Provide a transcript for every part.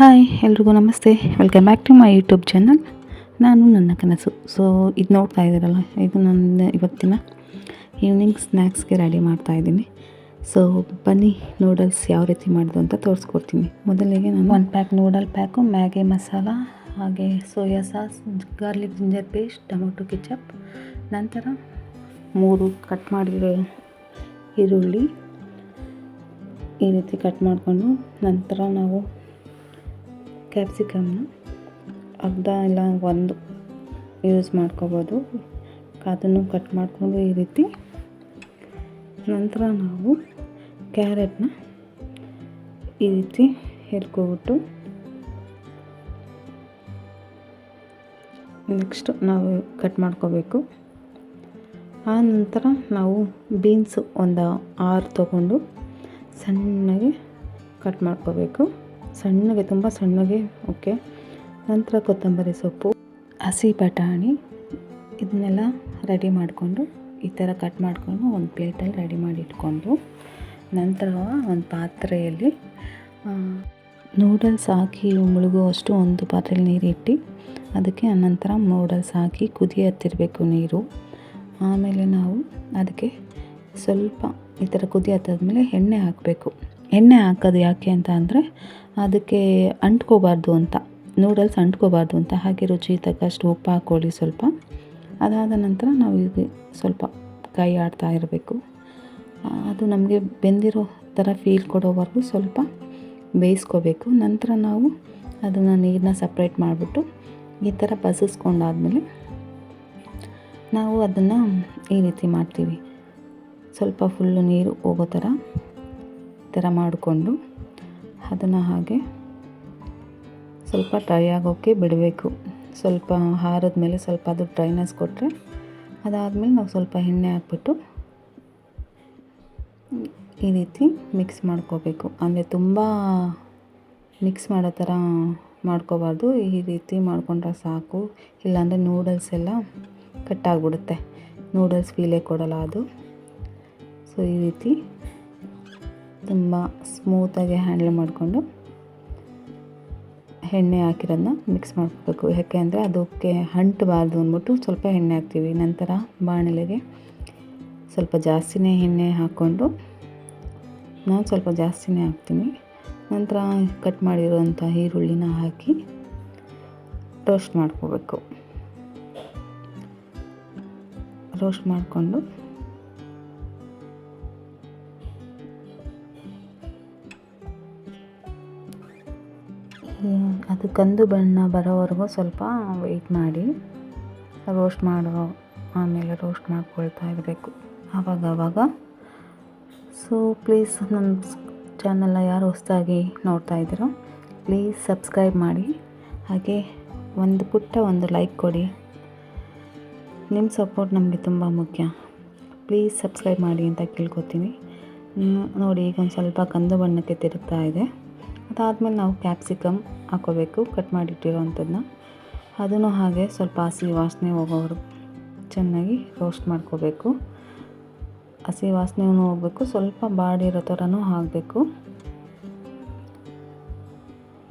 Hi ಎಲ್ರಿಗೂ ನಮಸ್ತೆ. Welcome back to my YouTube channel ನಾನು ನನ್ನ ಕನಸು. ಸೊ ಇದು ನೋಡ್ತಾ ಇದ್ದೀರಲ್ಲ, ಇದು ನನ್ನ ಇವತ್ತಿನ ಈವ್ನಿಂಗ್ ಸ್ನ್ಯಾಕ್ಸ್ಗೆ ರೆಡಿ ಮಾಡ್ತಾ ಇದ್ದೀನಿ. ಸೊ ಬನ್ನಿ ನೂಡಲ್ಸ್ ಯಾವ ರೀತಿ ಮಾಡೋದು ಅಂತ ತೋರಿಸ್ಕೊಡ್ತೀನಿ. ಮೊದಲಿಗೆ ನಾನು ಒಂದು pack noodle pack Maggi masala ಹಾಗೆ soya sauce garlic ginger paste tomato ketchup ನಂತರ ಮೂರು ಕಟ್ ಮಾಡಿರೋ ಈರುಳ್ಳಿ ಈ ರೀತಿ ಕಟ್ ಮಾಡಿಕೊಂಡು ನಂತರ ನಾವು ಕ್ಯಾಪ್ಸಿಕಮ್ನ ಅರ್ಧ ಇಲ್ಲ, ಒಂದು ಯೂಸ್ ಮಾಡ್ಕೋಬೋದು. ಅದನ್ನು ಕಟ್ ಮಾಡಿಕೊಂಡು ಈ ರೀತಿ. ನಂತರ ನಾವು ಕ್ಯಾರೆಟ್ನ ಈ ರೀತಿ ಹೆರ್ಕೊಬಿಟ್ಟು ನೆಕ್ಸ್ಟ್ ನಾವು ಕಟ್ ಮಾಡ್ಕೋಬೇಕು. ಆ ನಂತರ ನಾವು ಬೀನ್ಸು ಒಂದು ಆರು ತಗೊಂಡು ಸಣ್ಣಗೆ ಕಟ್ ಮಾಡ್ಕೋಬೇಕು. ಸಣ್ಣಗೆ, ತುಂಬ ಸಣ್ಣಗೆ, ಓಕೆ. ನಂತರ ಕೊತ್ತಂಬರಿ ಸೊಪ್ಪು, ಹಸಿ ಬಟಾಣಿ, ಇದನ್ನೆಲ್ಲ ರೆಡಿ ಮಾಡಿಕೊಂಡು, ಈ ಥರ ಕಟ್ ಮಾಡಿಕೊಂಡು ಒಂದು ಪ್ಲೇಟಲ್ಲಿ ರೆಡಿ ಮಾಡಿ ಇಟ್ಕೊಂಡು, ನಂತರ ಒಂದು ಪಾತ್ರೆಯಲ್ಲಿ ನೂಡಲ್ಸ್ ಹಾಕಿ ಮುಳುಗುವಷ್ಟು ಒಂದು ಪಾತ್ರೆಯಲ್ಲಿ ನೀರಿಟ್ಟು ಅದಕ್ಕೆ ಅನಂತರ ನೂಡಲ್ಸ್ ಹಾಕಿ ಕುದಿ ಹತ್ತಿರಬೇಕು ನೀರು. ಆಮೇಲೆ ನಾವು ಅದಕ್ಕೆ ಸ್ವಲ್ಪ ಈ ಥರ ಕುದಿ ಹತ್ತಾದ್ಮೇಲೆ ಎಣ್ಣೆ ಹಾಕಬೇಕು. ಎಣ್ಣೆ ಹಾಕೋದು ಯಾಕೆ ಅಂತ ಅಂದರೆ ಅದಕ್ಕೆ ಅಂಟ್ಕೋಬಾರ್ದು ಅಂತ. ನೂಡಲ್ಸ್ ಅಂಟ್ಕೋಬಾರ್ದು ಅಂತ. ಹಾಗೆ ರುಚಿ ತಕ್ಕಷ್ಟು ಉಪ್ಪು ಹಾಕ್ಕೊಳ್ಳಿ ಸ್ವಲ್ಪ. ಅದಾದ ನಂತರ ನಾವು ಇದು ಸ್ವಲ್ಪ ಕೈ ಆಡ್ತಾ ಇರಬೇಕು. ಅದು ನಮಗೆ ಬೆಂದಿರೋ ಥರ ಫೀಲ್ ಕೊಡೋವರೆಗೂ ಸ್ವಲ್ಪ ಬೇಯಿಸ್ಕೋಬೇಕು. ನಂತರ ನಾವು ಅದನ್ನು ನೀರನ್ನ ಸಪ್ರೇಟ್ ಮಾಡಿಬಿಟ್ಟು ಈ ಥರ ಬಸಿಸ್ಕೊಂಡಾದಮೇಲೆ ನಾವು ಅದನ್ನು ಈ ರೀತಿ ಮಾಡ್ತೀವಿ. ಸ್ವಲ್ಪ ಫುಲ್ಲು ನೀರು ಹೋಗೋ ಥರ. ಥರ ಮಾಡಿಕೊಂಡು ಅದನ್ನು ಹಾಗೆ ಸ್ವಲ್ಪ ಡ್ರೈ ಆಗೋಕ್ಕೆ ಬಿಡಬೇಕು. ಸ್ವಲ್ಪ ಹಾರದ ಮೇಲೆ ಸ್ವಲ್ಪ ಅದು ಡ್ರೈನೆಸ್ ಕೊಟ್ಟರೆ ಅದಾದಮೇಲೆ ನಾವು ಸ್ವಲ್ಪ ಎಣ್ಣೆ ಹಾಕ್ಬಿಟ್ಟು ಈ ರೀತಿ ಮಿಕ್ಸ್ ಮಾಡ್ಕೋಬೇಕು. ಅಂದರೆ ತುಂಬ ಮಿಕ್ಸ್ ಮಾಡೋ ಥರ ಮಾಡ್ಕೋಬಾರ್ದು. ಈ ರೀತಿ ಮಾಡ್ಕೊಂಡ್ರೆ ಸಾಕು. ಇಲ್ಲಾಂದರೆ ನೂಡಲ್ಸ್ ಎಲ್ಲ ಕಟ್ಟಾಗ್ಬಿಡುತ್ತೆ ನೂಡಲ್ಸ್ ಫೀಲೇ ಕೊಡಲ್ಲ ಅದು. ಸೊ ಈ ರೀತಿ ತುಂಬ ಸ್ಮೂತಾಗಿ ಹ್ಯಾಂಡಲ್ ಮಾಡಿಕೊಂಡು ಎಣ್ಣೆ ಹಾಕಿರೋದನ್ನ ಮಿಕ್ಸ್ ಮಾಡ್ಕೋಬೇಕು. ಯಾಕೆ ಅಂದರೆ ಅದಕ್ಕೆ ಅಂಟಬಾರ್ದು ಅಂದ್ಬಿಟ್ಟು ಸ್ವಲ್ಪ ಎಣ್ಣೆ ಹಾಕ್ತೀವಿ. ನಂತರ ಬಾಣಲೆಗೆ ಸ್ವಲ್ಪ ಜಾಸ್ತಿನೇ ಎಣ್ಣೆ ಹಾಕ್ಕೊಂಡು ನಾನು ಸ್ವಲ್ಪ ಜಾಸ್ತಿನೇ ಹಾಕ್ತೀನಿ. ನಂತರ ಕಟ್ ಮಾಡಿರೋಂಥ ಈರುಳ್ಳಿನ ಹಾಕಿ ರೋಸ್ಟ್ ಮಾಡ್ಕೋಬೇಕು. ರೋಸ್ಟ್ ಮಾಡಿಕೊಂಡು ಅದು ಕಂದು ಬಣ್ಣ ಬರೋವರೆಗೂ ಸ್ವಲ್ಪ ವೆಯ್ಟ್ ಮಾಡಿ ರೋಸ್ಟ್ ಮಾಡೋ, ಆಮೇಲೆ ರೋಸ್ಟ್ ಮಾಡ್ಕೊಳ್ತಾ ಇರಬೇಕು. ಆವಾಗ ಆವಾಗ ಸೊ ಪ್ಲೀಸ್ ನನ್ನ ಚಾನಲ್ನ ಯಾರು ಹೊಸದಾಗಿ ನೋಡ್ತಾ ಇದ್ದೀರೋ ಪ್ಲೀಸ್ ಸಬ್ಸ್ಕ್ರೈಬ್ ಮಾಡಿ. ಹಾಗೆ ಒಂದು ಪುಟ್ಟ ಒಂದು ಲೈಕ್ ಕೊಡಿ. ನಿಮ್ಮ ಸಪೋರ್ಟ್ ನಮಗೆ ತುಂಬ ಮುಖ್ಯ. ಪ್ಲೀಸ್ ಸಬ್ಸ್ಕ್ರೈಬ್ ಮಾಡಿ ಅಂತ ಕೇಳ್ಕೊತೀನಿ. ನೋಡಿ, ಈಗ ಒಂದು ಸ್ವಲ್ಪ ಕಂದು ಬಣ್ಣಕ್ಕೆ ತಿರುಗ್ತಾ ಇದೆ. ಅದಾದಮೇಲೆ ನಾವು ಕ್ಯಾಪ್ಸಿಕಮ್ ಹಾಕೋಬೇಕು, ಕಟ್ ಮಾಡಿಟ್ಟಿರೋವಂಥದ್ದನ್ನ ಅದನ್ನು ಹಾಗೆ ಸ್ವಲ್ಪ ಹಸಿ ವಾಸನೆ ಹೋಗೋವರು ಚೆನ್ನಾಗಿ ರೋಸ್ಟ್ ಮಾಡ್ಕೋಬೇಕು. ಹಸಿ ವಾಸನೆಯೂ ಹೋಗಬೇಕು, ಸ್ವಲ್ಪ ಬಾಡಿರೋ ಥರನೂ ಆಗಬೇಕು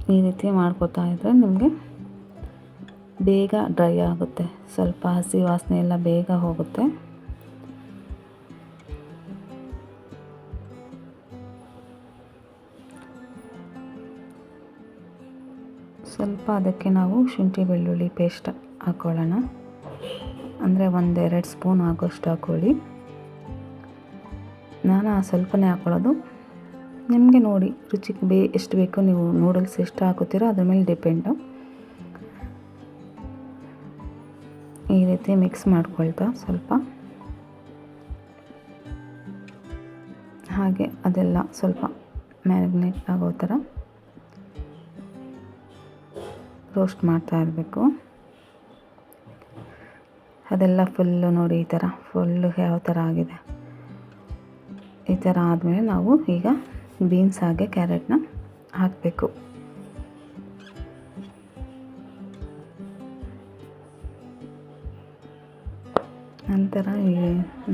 ಈ ರೀತಿ ಮಾಡ್ಕೋತಾ ಇದ್ದರೆ ನಿಮಗೆ ಬೇಗ ಡ್ರೈ ಆಗುತ್ತೆ. ಸ್ವಲ್ಪ ಹಸಿ ವಾಸನೆ ಎಲ್ಲ ಬೇಗ ಹೋಗುತ್ತೆ. ಸ್ವಲ್ಪ ಅದಕ್ಕೆ ನಾವು ಶುಂಠಿ ಬೆಳ್ಳುಳ್ಳಿ ಪೇಸ್ಟ್ ಹಾಕ್ಕೊಳ್ಳೋಣ ಅಂದರೆ ಒಂದೆರಡು ಸ್ಪೂನ್ ಆಗೋಷ್ಟು ಹಾಕ್ಕೊಳ್ಳಿ ನಾನು ಸ್ವಲ್ಪನೇ ಹಾಕ್ಕೊಳ್ಳೋದು ನಿಮಗೆ ನೋಡಿ ರುಚಿಗೆ ಬೇ ಎಷ್ಟು ಬೇಕೋ ನೀವು ನೂಡಲ್ಸ್ ಎಷ್ಟು ಹಾಕೋತೀರೋ ಅದ್ರ ಮೇಲೆ ಡಿಪೆಂಡು ಈ ರೀತಿ ಮಿಕ್ಸ್ ಮಾಡ್ಕೊಳ್ತಾ ಸ್ವಲ್ಪ. ಹಾಗೆ ಅದೆಲ್ಲ ಸ್ವಲ್ಪ ಮ್ಯಾರಿನೇಟ್ ಆಗೋ ಥರ. ರೋಸ್ಟ್ ಮಾಡ್ತಾ ಇರಬೇಕು. ಅದೆಲ್ಲ ಫುಲ್ಲು ನೋಡಿ ಈ ಥರ ಫುಲ್ಲು ಯಾವ ಥರ ಆಗಿದೆ. ಈ ಥರ ಆದಮೇಲೆ ನಾವು ಈಗ ಬೀನ್ಸ್ ಹಾಗೆ ಕ್ಯಾರೆಟ್ನ ಹಾಕಬೇಕು. ನಂತರ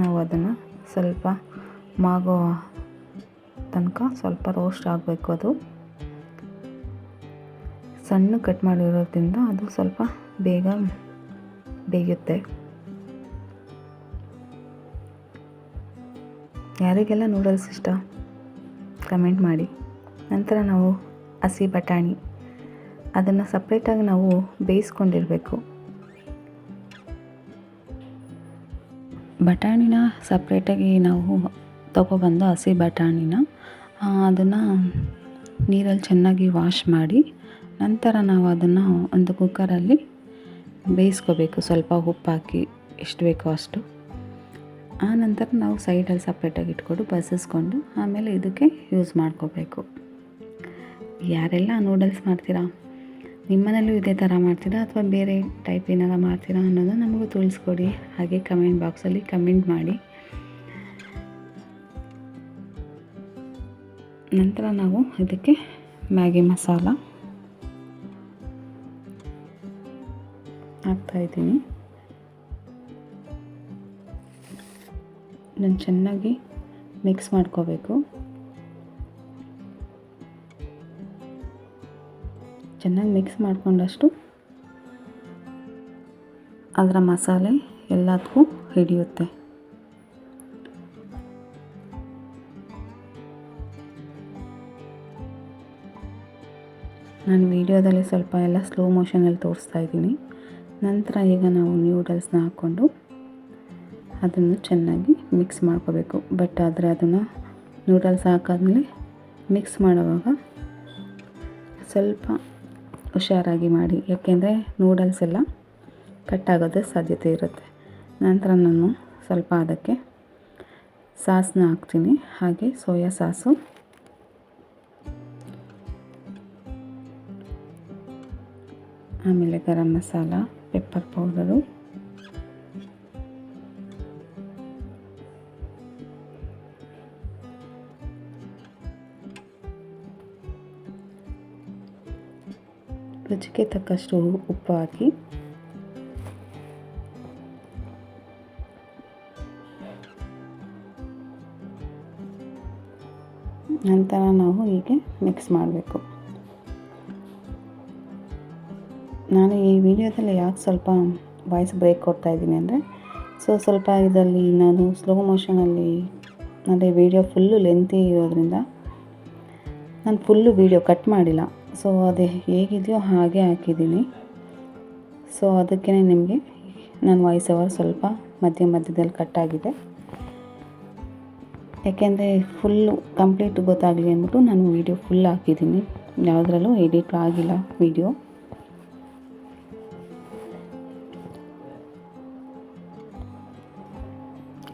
ನಾವು ಅದನ್ನು ಸ್ವಲ್ಪ ಮಾಗೋ ತನಕ ಸ್ವಲ್ಪ ರೋಸ್ಟ್ ಆಗಬೇಕು ಅದು. ಸಣ್ಣ ಕಟ್ ಮಾಡಿರೋದ್ರಿಂದ ಅದು ಸ್ವಲ್ಪ ಬೇಗ ಬೇಯುತ್ತೆ. ಯಾರಿಗೆಲ್ಲ ನೂಡಲ್ಸ್ ಇಷ್ಟ, ಕಮೆಂಟ್ ಮಾಡಿ. ನಂತರ ನಾವು ಹಸಿ ಬಟಾಣಿ. ಅದನ್ನು ಸಪ್ರೇಟಾಗಿ ನಾವು ಬೇಯಿಸ್ಕೊಂಡಿರಬೇಕು. ಬಟಾಣಿನ ಸಪ್ರೇಟಾಗಿ ನಾವು ತೊಗೊಬಂದು ಹಸಿ ಬಟಾಣಿನ ಅದನ್ನು ನೀರಲ್ಲಿ ಚೆನ್ನಾಗಿ ವಾಶ್ ಮಾಡಿ ನಂತರ ನಾವು ಅದನ್ನು ಒಂದು ಕುಕ್ಕರಲ್ಲಿ ಬೇಯಿಸ್ಕೋಬೇಕು. ಸ್ವಲ್ಪ ಉಪ್ಪು ಹಾಕಿ ಎಷ್ಟು ಬೇಕೋ ಅಷ್ಟು. ಆ ನಂತರ ನಾವು ಸೈಡಲ್ಲಿ ಸಪ್ರೇಟಾಗಿ ಇಟ್ಕೊಂಡು ಬಸಿಸ್ಕೊಂಡು ಆಮೇಲೆ ಇದಕ್ಕೆ ಯೂಸ್ ಮಾಡ್ಕೋಬೇಕು. ಯಾರೆಲ್ಲ ನೂಡಲ್ಸ್ ಮಾಡ್ತೀರಾ? ನಿಮ್ಮನೇಲೂ ಇದೇ ಥರ ಮಾಡ್ತೀರಾ ಅಥವಾ ಬೇರೆ ಟೈಪ್ ಏನಾರ ಮಾಡ್ತೀರಾ ಅನ್ನೋದು ನಮಗೂ ತಿಳಿಸ್ಕೊಡಿ. ಹಾಗೆ ಕಮೆಂಟ್ ಬಾಕ್ಸಲ್ಲಿ ಕಮೆಂಟ್ ಮಾಡಿ. ನಂತರ ನಾವು ಇದಕ್ಕೆ ಮ್ಯಾಗಿ ಮಸಾಲ ಹಾಕ್ತಾಯಿದ್ದೀನಿ ನಾನು ಚೆನ್ನಾಗಿ ಮಿಕ್ಸ್ ಮಾಡ್ಕೋಬೇಕು. ಚೆನ್ನಾಗಿ ಮಿಕ್ಸ್ ಮಾಡಿಕೊಂಡಷ್ಟು ಅದರ ಮಸಾಲೆ ಎಲ್ಲದಕ್ಕೂ ಹಿಡಿಯುತ್ತೆ. ನಾನು ವಿಡಿಯೋದಲ್ಲಿ ಸ್ವಲ್ಪ ಎಲ್ಲ ಸ್ಲೋ ಮೋಷನಲ್ಲಿ ತೋರಿಸ್ತಾ ಇದ್ದೀನಿ. ನಂತರ ಈಗ ನಾವು ನ್ಯೂಡಲ್ಸ್ನ ಹಾಕ್ಕೊಂಡು ಅದನ್ನು ಚೆನ್ನಾಗಿ ಮಿಕ್ಸ್ ಮಾಡ್ಕೋಬೇಕು. ಬಟ್ ಆದರೆ ಅದನ್ನು ನೂಡಲ್ಸ್ ಹಾಕಾದ್ಮೇಲೆ ಮಿಕ್ಸ್ ಮಾಡುವಾಗ ಸ್ವಲ್ಪ ಹುಷಾರಾಗಿ ಮಾಡಿ. ಯಾಕೆಂದರೆ ನೂಡಲ್ಸ್ ಎಲ್ಲ ಕಟ್ಟಾಗೋದೇ ಸಾಧ್ಯತೆ ಇರುತ್ತೆ. ನಂತರ ನಾನು ಸ್ವಲ್ಪ ಅದಕ್ಕೆ ಸಾಸ್ನ ಹಾಕ್ತೀನಿ. ಹಾಗೆ ಸೋಯಾ ಸಾಸು. ಆಮೇಲೆ ಗರಂ ಮಸಾಲ. Pepper powder. ರುಚಿಗೆ ತಕ್ಕಷ್ಟು ಉಪ್ಪು ಹಾಕಿ. ನಂತರ ನಾವು ಹೀಗೆ ಮಿಕ್ಸ್ ಮಾಡಬೇಕು. ನಾನು ವಿಡಿಯೋದಲ್ಲಿ ಯಾಕೆ ಸ್ವಲ್ಪ ವಾಯ್ಸ್ ಬ್ರೇಕ್ ಕೊಡ್ತಾ ಇದ್ದೀನಿ ಅಂದರೆ ಸೊ ಸ್ವಲ್ಪ ಇದರಲ್ಲಿ ನಾನು ಸ್ಲೋ ಮೋಷನಲ್ಲಿ ಅಂದರೆ ವಿಡಿಯೋ ಫುಲ್ಲು ಲೆಂತಿ ಇರೋದ್ರಿಂದ ನಾನು ಫುಲ್ಲು ವೀಡಿಯೋ ಕಟ್ ಮಾಡಿಲ್ಲ. ಸೊ ಅದೇ ಹೇಗಿದೆಯೋ ಹಾಗೆ ಹಾಕಿದ್ದೀನಿ. ಸೊ ಅದಕ್ಕೆ ನಿಮಗೆ ನನ್ನ ವಾಯ್ಸ್ ಅವರ್ ಸ್ವಲ್ಪ ಮಧ್ಯ ಮಧ್ಯದಲ್ಲಿ ಕಟ್ಟಾಗಿದೆ ಯಾಕೆಂದರೆ ಫುಲ್ಲು ಕಂಪ್ಲೀಟ್ ಗೊತ್ತಾಗಲಿ ಅಂದ್ಬಿಟ್ಟು ನಾನು ವೀಡಿಯೋ ಫುಲ್ ಹಾಕಿದ್ದೀನಿ. ಯಾವುದ್ರಲ್ಲೂ ಎಡಿಟ್ ಆಗಿಲ್ಲ ವೀಡಿಯೋ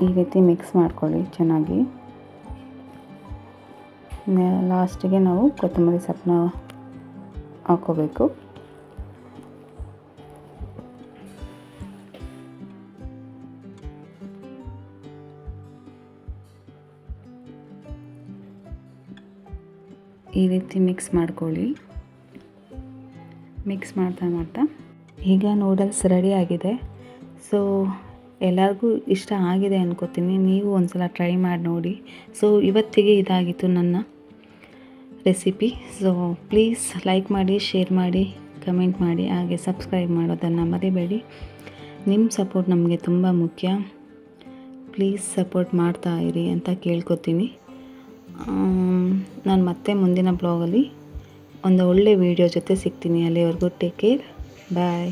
ಈ ರೀತಿ ಮಿಕ್ಸ್ ಮಾಡ್ಕೊಳ್ಳಿ ಚೆನ್ನಾಗಿ. ಲಾಸ್ಟಿಗೆ ನಾವು ಕೊತ್ತಂಬರಿ ಸೊಪ್ಪನ್ನ ಹಾಕೋಬೇಕು. ಈ ರೀತಿ ಮಿಕ್ಸ್ ಮಾಡ್ಕೊಳ್ಳಿ. ಮಿಕ್ಸ್ ಮಾಡ್ತಾ ಮಾಡ್ತಾ ಈಗ ನೂಡಲ್ಸ್ ರೆಡಿ ಆಗಿದೆ. ಸೊ ಎಲ್ಲರಿಗೂ ಇಷ್ಟ ಆಗಿದೆ ಅನ್ಕೋತೀನಿ. ನೀವು ಒಂದ್ಸಲ ಟ್ರೈ ಮಾಡಿ ನೋಡಿ. ಸೊ ಇವತ್ತಿಗೆ ಇದಾಗಿತ್ತು ನನ್ನ ರೆಸಿಪಿ ಸೊ ಪ್ಲೀಸ್ ಲೈಕ್ ಮಾಡಿ ಶೇರ್ ಮಾಡಿ ಕಮೆಂಟ್ ಮಾಡಿ, ಹಾಗೆ ಸಬ್ಸ್ಕ್ರೈಬ್ ಮಾಡೋದನ್ನು ಮರಿಬೇಡಿ. ನಿಮ್ಮ ಸಪೋರ್ಟ್ ನಮಗೆ ತುಂಬ ಮುಖ್ಯ. ಪ್ಲೀಸ್ ಸಪೋರ್ಟ್ ಮಾಡ್ತಾ ಇರಿ ಅಂತ ಕೇಳ್ಕೊತೀನಿ. ನಾನು ಮತ್ತೆ ಮುಂದಿನ ಬ್ಲಾಗಲ್ಲಿ ಒಂದು ಒಳ್ಳೆ ವಿಡಿಯೋ ಜೊತೆ ಸಿಗ್ತೀನಿ. ಅಲ್ಲಿವರೆಗೂ ಟೇಕ್ ಕೇರ್ ಬಾಯ್